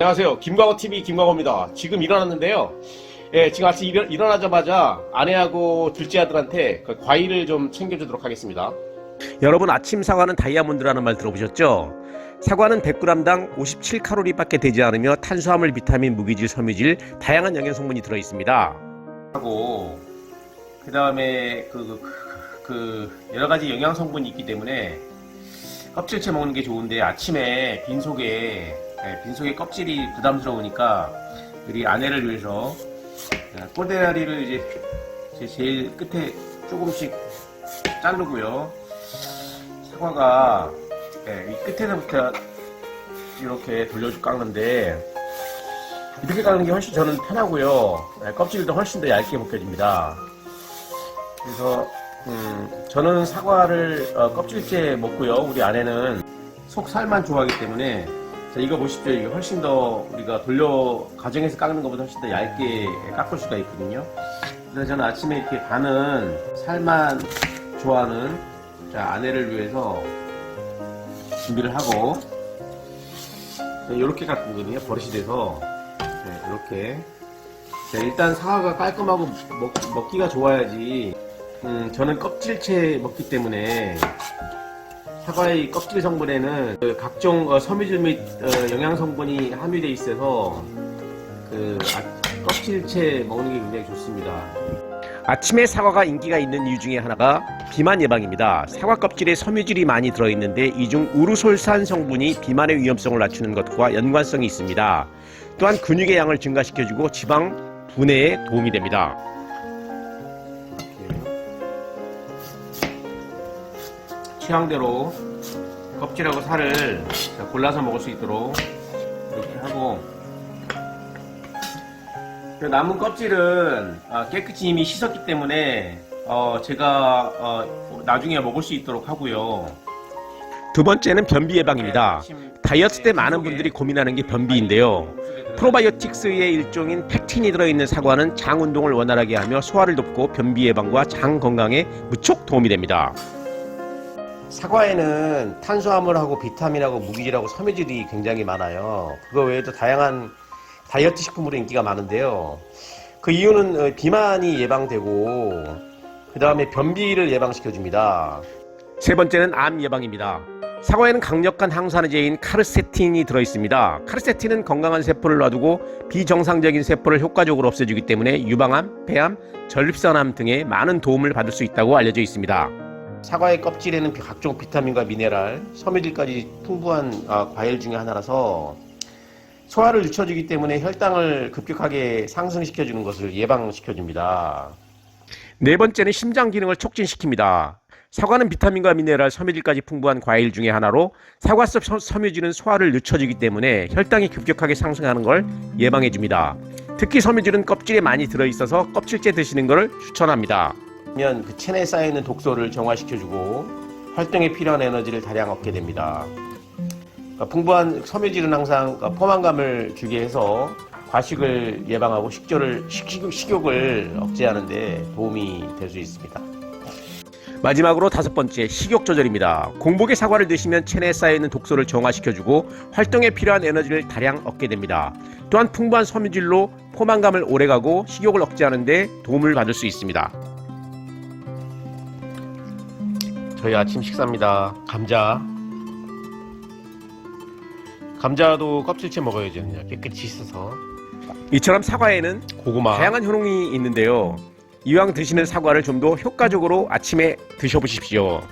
안녕하세요. 김광호 TV 김광호입니다. 지금 일어났는데요. 예, 지금 아침 일어, 일어나자마자 아내하고 둘째 아들한테 그 과일을 좀 챙겨주도록 하겠습니다. 여러분 아침 사과는 다이아몬드라는 말 들어보셨죠? 사과는 100g당 57칼로리밖에 되지 않으며 탄수화물, 비타민, 무기질, 섬유질, 다양한 영양 성분이 들어 있습니다. 하고 그 다음에 그, 그, 그 여러 가지 영양 성분이 있기 때문에 껍질째 먹는 게 좋은데 아침에 빈속에 예, 빈속에 껍질이 부담스러우니까 우리 아내를 위해서 예, 꼬대다리를 이제 제 제일 끝에 조금씩 자르고요. 사과가 예, 이 끝에서부터 이렇게 돌려서 깎는데 이렇게 깎는 게 훨씬 저는 편하고요. 예, 껍질도 훨씬 더 얇게 벗겨집니다. 그래서 음, 저는 사과를 어, 껍질째 먹고요. 우리 아내는 속 살만 좋아하기 때문에 자, 이거 보십시오. 이게 훨씬 더 우리가 돌려 가정에서 깎는 것보다 훨씬 더 얇게 깎을 수가 있거든요. 그래서 저는 아침에 이렇게 반은 살만 좋아하는 자, 아내를 위해서 준비를 하고 이렇게 깎거든요. 버릇이 돼서 네, 이렇게 자, 일단 사과가 깔끔하고 먹, 기가 좋아야지 음, 저는 껍질채 먹기 때문에 사과의 껍질 성분에는 그 각종 어, 섬유질 및 어, 영양 성분이 함유되어 있어서 그 아- 껍질채 먹는 게 굉장히 좋습니다. 아침에 사과가 인기가 있는 이유 중에 하나가 비만 예방입니다. 사과 껍질에 섬유질이 많이 들어있는데 이 중 우루솔산 성분이 비만의 위험성을 낮추는 것과 연관성이 있습니다. 또한 근육의 양을 증가시켜주고 지방 분해에 도움이 됩니다. 취향대로 껍질하고 살을 자, 골라서 먹을 수 있도록 이렇게 하고 그 남은 껍질은 아, 깨끗이 이미 씻었기 때문에 어, 제가 어, 나중에 먹을 수 있도록 하고요. 두 번째는 변비 예방입니다. 다이어트 때 많은 분들이 고민하는 게 변비인데요. 프로바이오틱스의 일종인 팩틴이 들어있는 사과는 장 운동을 원활하게 하며 소화를 돕고 변비 예방과 장 건강에 무척 도움이 됩니다. 사과에는 탄수화물하고 비타민하고 무기질하고 섬유질이 굉장히 많아요. 그거 외에도 다양한 다이어트 식품으로 인기가 많은데요. 그 이유는 어, 비만이 예방되고 그 다음에 변비를 예방시켜줍니다. 세 번째는 암 예방입니다. 사과에는 강력한 항산화제인 카르세틴이 들어있습니다. 카르세틴은 건강한 세포를 놔두고 비정상적인 세포를 효과적으로 없애주기 때문에 유방암, 폐암, 전립선암 등의 많은 도움을 받을 수 있다고 알려져 있습니다. 사과의 껍질에는 각종 비타민과 미네랄, 섬유질까지 풍부한 아, 과일 중에 하나라서 소화를 늦춰주기 때문에 혈당을 급격하게 상승시켜주는 것을 예방시켜줍니다. 네 번째는 심장 기능을 촉진시킵니다. 사과는 비타민과 미네랄, 섬유질까지 풍부한 과일 중에 하나로 사과 속 섬- 섬유질은 소화를 늦춰주기 때문에 혈당이 급격하게 상승하는 걸 예방해줍니다. 특히 섬유질은 껍질에 많이 들어있어서 껍질째 드시는 것을 추천합니다. 그러면 그 체내에 쌓여있는 독소를 정화시켜주고 활동에 필요한 에너지를 다량 얻게 됩니다. 그러니까 풍부한 섬유질은 항상 그러니까 포만감을 주게 해서 과식을 예방하고 식조를 식, 식욕을 억제하는 데 도움이 될 수 있습니다. 마지막으로 다섯 번째 식욕 조절입니다. 공복에 사과를 드시면 체내에 쌓여있는 독소를 정화시켜주고 활동에 필요한 에너지를 다량 얻게 됩니다. 또한 풍부한 섬유질로 포만감을 오래가고 식욕을 억제하는 데 도움을 받을 수 있습니다. 저희 아침 식사입니다. 감자. 감자도 껍질째 먹어야죠. 그냥 깨끗이 씻어서. 이처럼 사과에는 고구마, 다양한 효능이 있는데요. 이왕 드시는 사과를 좀 더 효과적으로 아침에 드셔보십시오.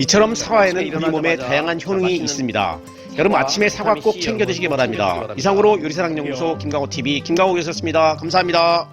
이처럼 사과에는 우리 몸에 다양한 효능이 있습니다. 여러분 아침에 사과 꼭 챙겨 드시기 바랍니다. 이상으로 요리사랑 연구소 김강호 TV 김강호 교수였습니다. 감사합니다.